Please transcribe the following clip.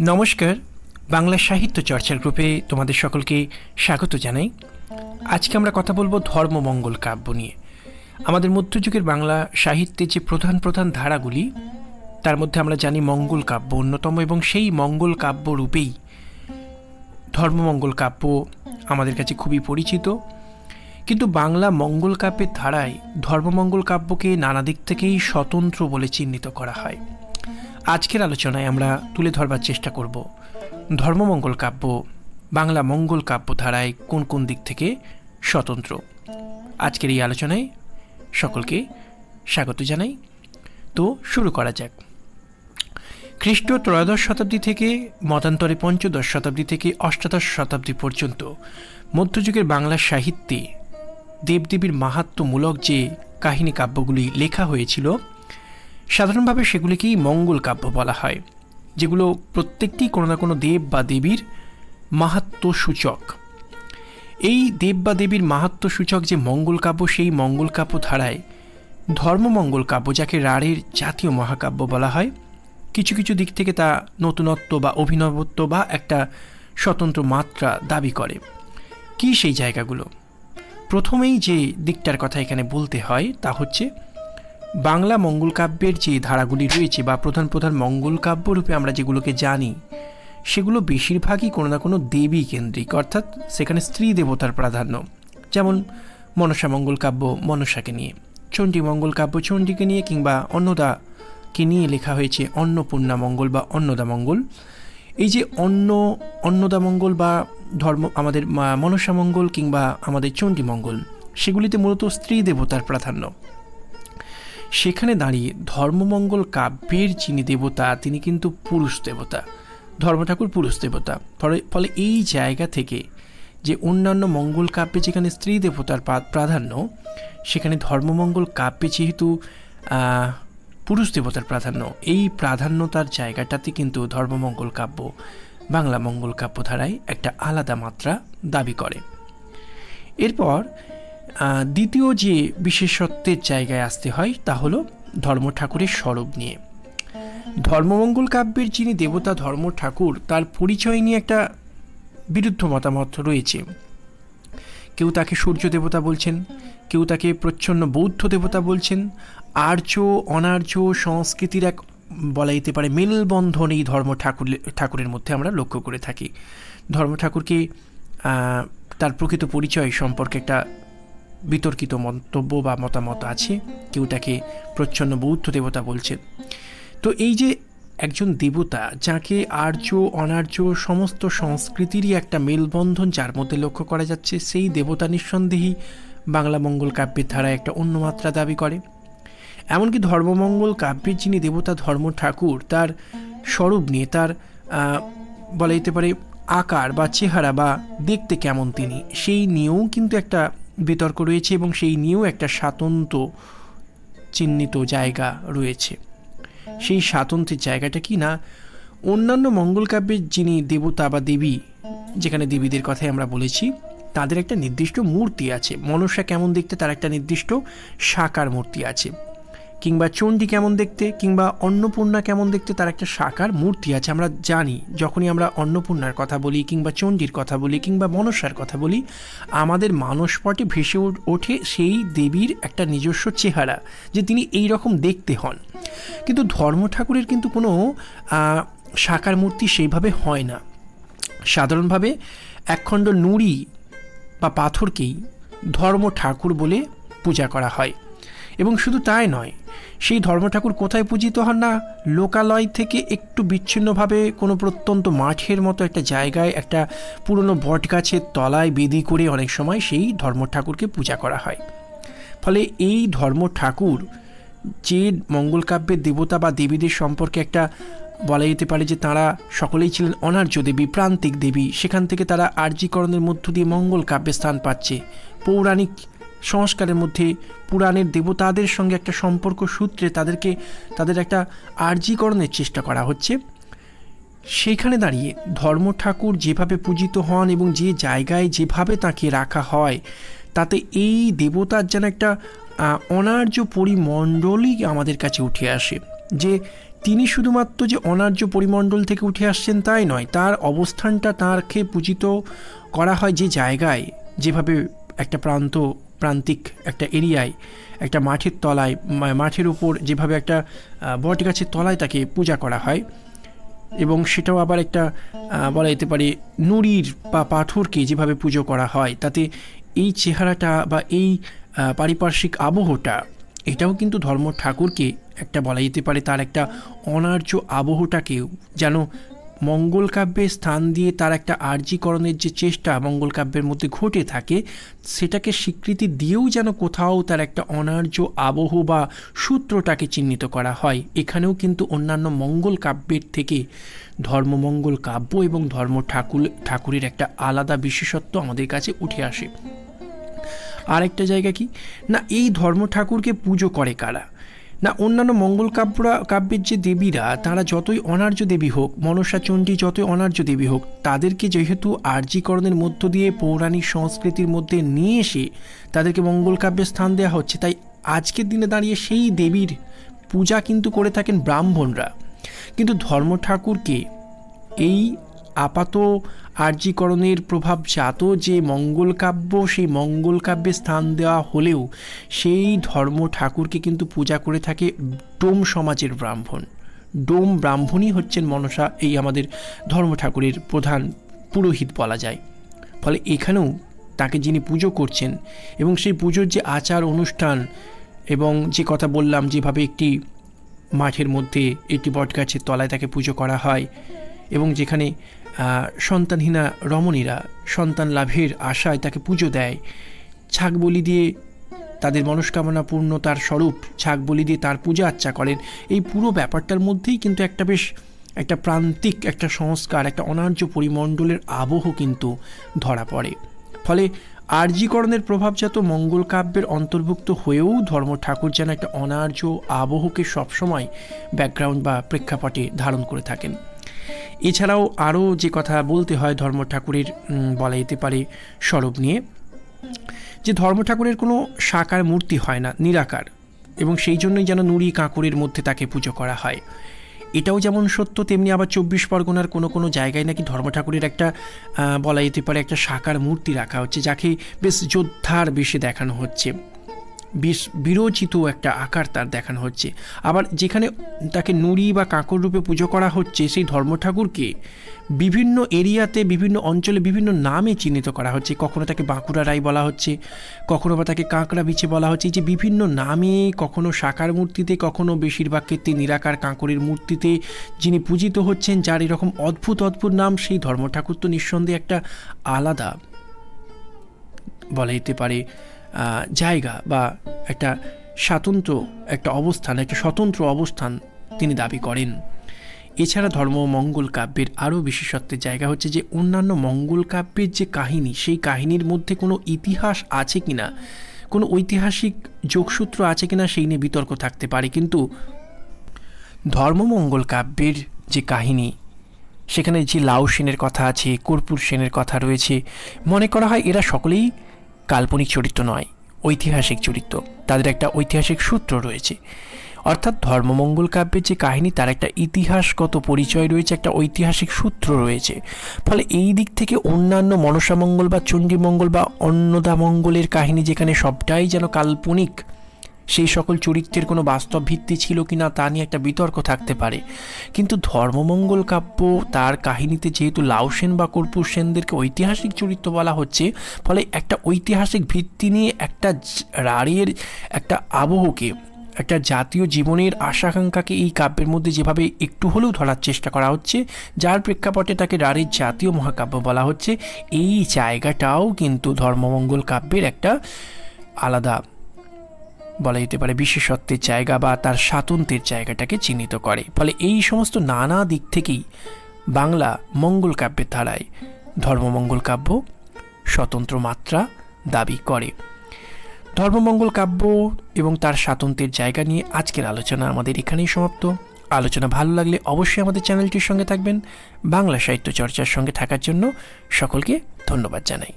নমস্কার, বাংলা সাহিত্য চর্চার গ্রুপে তোমাদের সকলকে স্বাগত জানাই। আজকে আমরা কথা বলব ধর্মমঙ্গল কাব্য নিয়ে। আমাদের মধ্যযুগের বাংলা সাহিত্যে যে প্রধান প্রধান ধারাগুলি, তার মধ্যে আমরা জানি মঙ্গল কাব্য অন্যতম এবং সেই মঙ্গল কাব্য রূপেই ধর্মমঙ্গল কাব্য আমাদের কাছে খুবই পরিচিত। কিন্তু বাংলা মঙ্গল কাব্যের ধারায় ধর্মমঙ্গল কাব্যকে নানা দিক থেকেই স্বতন্ত্র বলে চিহ্নিত করা হয়। আজকের আলোচনায় আমরা তুলে ধরবার চেষ্টা করব ধর্মমঙ্গল কাব্য, বাংলা মঙ্গল কাব্য ধারায় কোন কোন দিক থেকে স্বতন্ত্র। আজকের এই আলোচনায় সকলকে স্বাগত জানাই। তো শুরু করা যাক। খ্রিস্ট ত্রয়োদশ শতাব্দী থেকে মতান্তরে পঞ্চদশ শতাব্দী থেকে অষ্টাদশ শতাব্দী পর্যন্ত মধ্যযুগের বাংলা সাহিত্যে দেবদেবীর মাহাত্ম্যমূলক যে কাহিনী কাব্যগুলি লেখা হয়েছিল সাধারণভাবে সেগুলিকেই মঙ্গল কাব্য বলা হয়, যেগুলো প্রত্যেকটি কোনো না কোনো দেব বা দেবীর মাহাত্ম সূচক এই দেব বা দেবীর মাহাত্ম সূচক যে মঙ্গল কাব্য, সেই মঙ্গল কাব্য ধারায় ধর্মমঙ্গল কাব্য, যাকে রাঢ়ের জাতীয় মহাকাব্য বলা হয়, কিছু কিছু দিক থেকে তা নতুনত্ব বা অভিনবত্ব বা একটা স্বতন্ত্র মাত্রা দাবি করে। কী সেই জায়গাগুলো? প্রথমেই যে দিকটার কথা এখানে বলতে হয় তা হচ্ছে বাংলা মঙ্গল কাব্যের যে ধারাগুলি রয়েছে বা প্রধান প্রধান মঙ্গল কাব্য রূপে আমরা যেগুলোকে জানি, সেগুলো বেশিরভাগই কোনো না কোনো দেবী কেন্দ্রিক, অর্থাৎ সেখানে স্ত্রী দেবতার প্রাধান্য। যেমন মনসা মঙ্গল কাব্য মনসাকে নিয়ে। চণ্ডী মঙ্গল কাব্য চণ্ডীকে নিয়ে কিংবা অন্নদাকে নিয়ে লেখা হয়েছে অন্নপূর্ণা মঙ্গল বা অন্নদা মঙ্গল। এই যে অন্ন, অন্নদা মঙ্গল বা ধর্ম, আমাদের মনসা মঙ্গল কিংবা আমাদের চণ্ডী মঙ্গল, সেগুলিতে মূলত স্ত্রী দেবতার প্রাধান্য। সেখানে দাঁড়িয়ে ধর্মমঙ্গল কাব্যের যিনি দেবতা, তিনি কিন্তু পুরুষ দেবতা ধর্ম ঠাকুর পুরুষ দেবতা। ফলে এই জায়গা থেকে যে অন্যান্য মঙ্গল কাব্যে যেখানে স্ত্রী দেবতার প্রাধান্য, সেখানে ধর্মমঙ্গল কাব্যে যেহেতু পুরুষ দেবতার প্রাধান্য, এই প্রাধান্যতার জায়গাটাতে কিন্তু ধর্মমঙ্গল কাব্য, বাংলা মঙ্গল কাব্য ধারায় একটা আলাদা মাত্রা দাবি করে। এরপর দ্বিতীয় যে বিশেষত্বের জায়গায় আসতে হয় তা হলো ধর্ম ঠাকুরের স্বরূপ নিয়ে। ধর্মমঙ্গল কাব্যের যিনি দেবতা ধর্ম ঠাকুর, তার পরিচয় নিয়ে একটা বিরুদ্ধ মতামত রয়েছে। কেউ তাকে সূর্য দেবতা বলছেন, কেউ তাকে প্রচ্ছন্ন বৌদ্ধ দেবতা বলছেন, আর্য, অনার্য সংস্কৃতির এক বলা যেতে পারে মেলবন্ধন এই ধর্ম ঠাকুর, ঠাকুরের মধ্যে আমরা লক্ষ্য করে থাকি। ধর্ম ঠাকুরকে তার প্রকৃত পরিচয় সম্পর্কে একটা বিতর্কিত মন্তব্য বা মতামত আছে, কেউ তাকে প্রচ্ছন্ন বৌদ্ধ দেবতা বলছে। তো এই যে একজন দেবতা, যাকে আর্য, অনার্য সমস্ত সংস্কৃতিরই একটা মেলবন্ধন যার মধ্যে লক্ষ্য করা যাচ্ছে, সেই দেবতা নিঃসন্দেহেই বাংলা মঙ্গল কাব্যের ধারায় একটা অন্য মাত্রা দাবি করে। এমনকি ধর্মমঙ্গল কাব্যের যিনি দেবতা ধর্ম ঠাকুর, তার স্বরূপ নিয়ে তার বলা যেতে পারে, আকার বা চেহারা বা দেখতে কেমন তিনি, সেই নিয়েও কিন্তু একটা বিতর্ক রয়েছে এবং সেই নিয়েও একটা স্বাতন্ত্র চিহ্নিত জায়গা রয়েছে। সেই স্বাতন্ত্রের জায়গাটা কি না? অন্যান্য মঙ্গল কাব্যের যিনি দেবতা বা দেবী, যেখানে দেবীদের কথাই আমরা বলেছি, তাদের একটা নির্দিষ্ট মূর্তি আছে। মনুষ্যা কেমন দেখতে? তার একটা নির্দিষ্ট সাকার মূর্তি আছে। কিংবা চণ্ডী কেমন দেখতে, কিংবা অন্নপূর্ণা কেমন দেখতে, তার একটা সাকার মূর্তি আছে, আমরা জানি। যখনই আমরা অন্নপূর্ণার কথা বলি, কিংবা চণ্ডীর কথা বলি, কিংবা মনসার কথা বলি, আমাদের মানসপটে ভেসে ওঠে সেই দেবীর একটা নিজস্ব চেহারা, যে তিনি এই রকম দেখতে হন। কিন্তু ধর্ম ঠাকুরের কিন্তু কোনো সাকার মূর্তি সেইভাবে হয় না। সাধারণভাবে একখণ্ড নুড়ি বা পাথরকেই ধর্ম ঠাকুর বলে পূজা করা হয়। এবং শুধু তাই নয়, সেই ধর্ম ঠাকুর কোথায় পূজিত হন না? লোকালয় থেকে একটু বিচ্ছিন্নভাবে কোনো প্রত্যন্ত মাঠের মতো একটা জায়গায় একটা পুরনো বট গাছের তলায় বেদি করে অনেক সময় সেই ধর্ম ঠাকুরকে পূজা করা হয়। ফলে এই ধর্ম ঠাকুর যে মঙ্গলকাব্যের দেবতা বা দেবীদের সম্পর্কে একটা বলা যেতে পারে যে তারা সকলেই ছিলেন অনার্য দেবী, প্রান্তিক দেবী, সেখান থেকে তারা আর্যিকরণের মধ্য দিয়ে মঙ্গল কাব্যে স্থান পাচ্ছে। পৌরাণিক সংস্কারের মধ্যে পুরাণের দেবতাদের সঙ্গে একটা সম্পর্ক সূত্রে তাদেরকে, তাদের একটা আর্যিকরণের চেষ্টা করা হচ্ছে। সেখানে দাঁড়িয়ে ধর্ম ঠাকুর যেভাবে পূজিত হন এবং যে জায়গায় যেভাবে তাকে রাখা হয়, তাতে এই দেবতার যেন একটা অনার্য পরিমণ্ডলই আমাদের কাছে উঠে আসে। যে তিনি শুধুমাত্র যে অনার্য পরিমণ্ডল থেকে উঠে আসছেন তাই নয়, তার অবস্থানটা তারকে পূজিত করা হয় যে জায়গায়, যেভাবে একটা প্রান্ত প্রান্তিক একটা এরিয়ায়, একটা মাঠের তলায় মাঠের উপর যেভাবে একটা বট গাছের তলায় তাকে পূজা করা হয়। এবং সেটাও আবার একটা বলা যেতে পারে নুড়ির বা পাথরকে যেভাবে পুজো করা হয়, তাতে এই চেহারাটা বা এই পারিপার্শ্বিক আবহটা, এটাও কিন্তু ধর্ম ঠাকুরকে একটা বলা যেতে পারে তার একটা অনার্য আবহটাকেও যেন মঙ্গল কাব্যে স্থান দিয়ে তার একটা আর্যীকরণের যে চেষ্টা মঙ্গল কাব্যের মধ্যে ঘটে থাকে, সেটাকে স্বীকৃতি দিয়েও যেন কোথাও তার একটা অনার্য আবহ বা সূত্রটাকে চিহ্নিত করা হয়। এখানেও কিন্তু অন্যান্য মঙ্গল কাব্যের থেকে ধর্মমঙ্গল কাব্য এবং ধর্ম ঠাকুর, ঠাকুরের একটা আলাদা বিশেষত্ব আমাদের কাছে উঠে আসে। আরেকটা জায়গা কি? না, এই ধর্ম ঠাকুরকে পুজো করে কারা? না, অন্যান্য মঙ্গল কাব্যরা কাব্যের যে দেবীরা, তারা যতই অনার্য দেবী হোক মনসা চণ্ডী যতই অনার্য দেবী হোক, তাদেরকে যেহেতু আর্যীকরণের মধ্য দিয়ে পৌরাণিক সংস্কৃতির মধ্যে নিয়ে এসে তাদেরকে মঙ্গল কাব্যে স্থান দেওয়া হচ্ছে, তাই আজকের দিনে দাঁড়িয়ে সেই দেবীর পূজা কিন্তু করে থাকেন ব্রাহ্মণরা। কিন্তু ধর্ম ঠাকুরকে এই আপাত আর্যীকরণের প্রভাবজাত যে মঙ্গল কাব্য, সেই মঙ্গল কাব্যে স্থান দেওয়া হলেও সেই ধর্ম ঠাকুরকে কিন্তু পূজা করে থাকে ডোম সমাজের ব্রাহ্মণ। ডোম ব্রাহ্মণই হচ্ছেন মনসা এই আমাদের ধর্ম ঠাকুরের প্রধান পুরোহিত বলা যায়। ফলে এখানেও তাকে যিনি পুজো করছেন এবং সেই পুজোর যে আচার অনুষ্ঠান এবং যে কথা বললাম, যেভাবে একটি মাঠের মধ্যে একটি বটগাছের তলায় তাকে পুজো করা হয় এবং যেখানে সন্তানহীনা রমণীরা সন্তান লাভের আশায় তাকে পুজো দেয়, ছাগ বলি দিয়ে তাদের মনস্কামনা পূর্ণতার স্বরূপ ছাগ বলি দিয়ে তার পূজা আর্চা করেন। এই পুরো ব্যাপারটার মধ্যেই কিন্তু একটা বেশ, একটা প্রান্তিক, একটা সংস্কার, একটা অনার্য পরিমণ্ডলের আবহ কিন্তু ধরা পড়ে। ফলে আর্যীকরণের প্রভাবজাত মঙ্গল কাব্যের অন্তর্ভুক্ত হয়েও ধর্ম ঠাকুর যেন একটা অনার্য আবহকে সবসময় ব্যাকগ্রাউন্ড বা প্রেক্ষাপটে ধারণ করে থাকেন। এছাড়াও আরও যে কথা বলতে হয় ধর্ম ঠাকুরের বলা যেতে পারে স্বরূপ নিয়ে, যে ধর্ম ঠাকুরের কোনো সাকার মূর্তি হয় না, নিরাকার, এবং সেই জন্যই যেন নুড়ি কাঁকুরের মধ্যে তাকে পুজো করা হয়। এটাও যেমন সত্য, তেমনি আবার চব্বিশ পরগনার কোনো কোনো জায়গায় নাকি ধর্ম ঠাকুরের একটা বলা যেতে পারে একটা সাকার মূর্তি রাখা হচ্ছে, যাকে বেশ যোদ্ধার বেশে দেখানো হচ্ছে। বেশ, বিরোচিত একটা আকার তার দেখানো হচ্ছে। আবার যেখানে তাকে নুড়ি বা কাঁকর রূপে পুজো করা হচ্ছে, সেই ধর্ম ঠাকুরকে বিভিন্ন এরিয়াতে, বিভিন্ন অঞ্চলে, বিভিন্ন নামে চিহ্নিত করা হচ্ছে। কখনো তাকে বাঁকুড়া রাই বলা হচ্ছে, কখনো বা তাকে কাঁকড়া বিছে বলা হচ্ছে। যে বিভিন্ন নামে, কখনো সাকার মূর্তিতে, কখনো বেশিরভাগ ক্ষেত্রে নিরাকার কাঁকরের মূর্তিতে যিনি পূজিত হচ্ছেন, যার এরকম অদ্ভুত অদ্ভুত নাম, সেই ধর্ম ঠাকুর তো নিঃসন্দেহে একটা আলাদা বলা যেতে পারে। জায়গা বা একটা স্বাতন্ত্র একটা অবস্থান, একটা স্বতন্ত্র অবস্থান তিনি দাবি করেন। এছাড়া ধর্ম মঙ্গল কাব্যের আরও বিশেষত্বের জায়গা হচ্ছে যে, অন্যান্য মঙ্গল কাব্যের যে কাহিনী, সেই কাহিনীর মধ্যে কোনো ইতিহাস আছে কি না কোনো ঐতিহাসিক যোগসূত্র আছে কি না সেই নিয়ে বিতর্ক থাকতে পারে। কিন্তু ধর্মমঙ্গল কাব্যের যে কাহিনী, সেখানে যে লাউ সেনের কথা আছে, কর্পূর সেনের কথা রয়েছে, মনে করা হয় এরা সকলেই কাল্পনিক চরিত্র নয়। ঐতিহাসিক চরিত্র। তাদের একটা ঐতিহাসিক সূত্র রয়েছে। অর্থাৎ ধর্মমঙ্গল কাব্যের যে কাহিনী, তার একটা ইতিহাসগত পরিচয় রয়েছে, একটা ঐতিহাসিক সূত্র রয়েছে। ফলে এই দিক থেকে অন্যান্য মনসামঙ্গল বা চণ্ডীমঙ্গল বা অন্নদামঙ্গলের কাহিনী যেখানে সবটাই যেন কাল্পনিক সেই সকল চরিত্রের কোনো বাস্তব ভিত্তি ছিল কি না তা নিয়ে একটা বিতর্ক থাকতে পারে। কিন্তু ধর্মমঙ্গল কাব্য, তার কাহিনীতে যেহেতু লাউসেন বা কর্পূর সেনদেরকে ঐতিহাসিক চরিত্র বলা হচ্ছে, ফলে একটা ঐতিহাসিক ভিত্তি নিয়ে একটা রাড়ির একটা আবহকে, একটা জাতীয় জীবনের আশাকাঙ্ক্ষাকে এই কাব্যের মধ্যে যেভাবে একটু হলেও ধরার চেষ্টা করা হচ্ছে, যার প্রেক্ষাপটে তাকে রাড়ির জাতীয় মহাকাব্য বলা হচ্ছে, এই জায়গাটাও কিন্তু ধর্মমঙ্গল কাব্যের একটা আলাদা বলা যেতে পারে বিশেষত্বের জায়গা বা তার স্বাতন্ত্র্যের জায়গাটাকে চিহ্নিত করে। ফলে এই সমস্ত নানা দিক থেকেই বাংলা মঙ্গল কাব্যের ধারায় ধর্মমঙ্গল কাব্য স্বতন্ত্র মাত্রা দাবি করে। ধর্মমঙ্গল কাব্য এবং তার স্বাতন্ত্র্যের জায়গা নিয়ে আজকের আলোচনা আমাদের এখানেই সমাপ্ত। আলোচনা ভালো লাগলে অবশ্যই আমাদের চ্যানেলটির সঙ্গে থাকবেন। বাংলা সাহিত্য চর্চার সঙ্গে থাকার জন্য সকলকে ধন্যবাদ জানাই।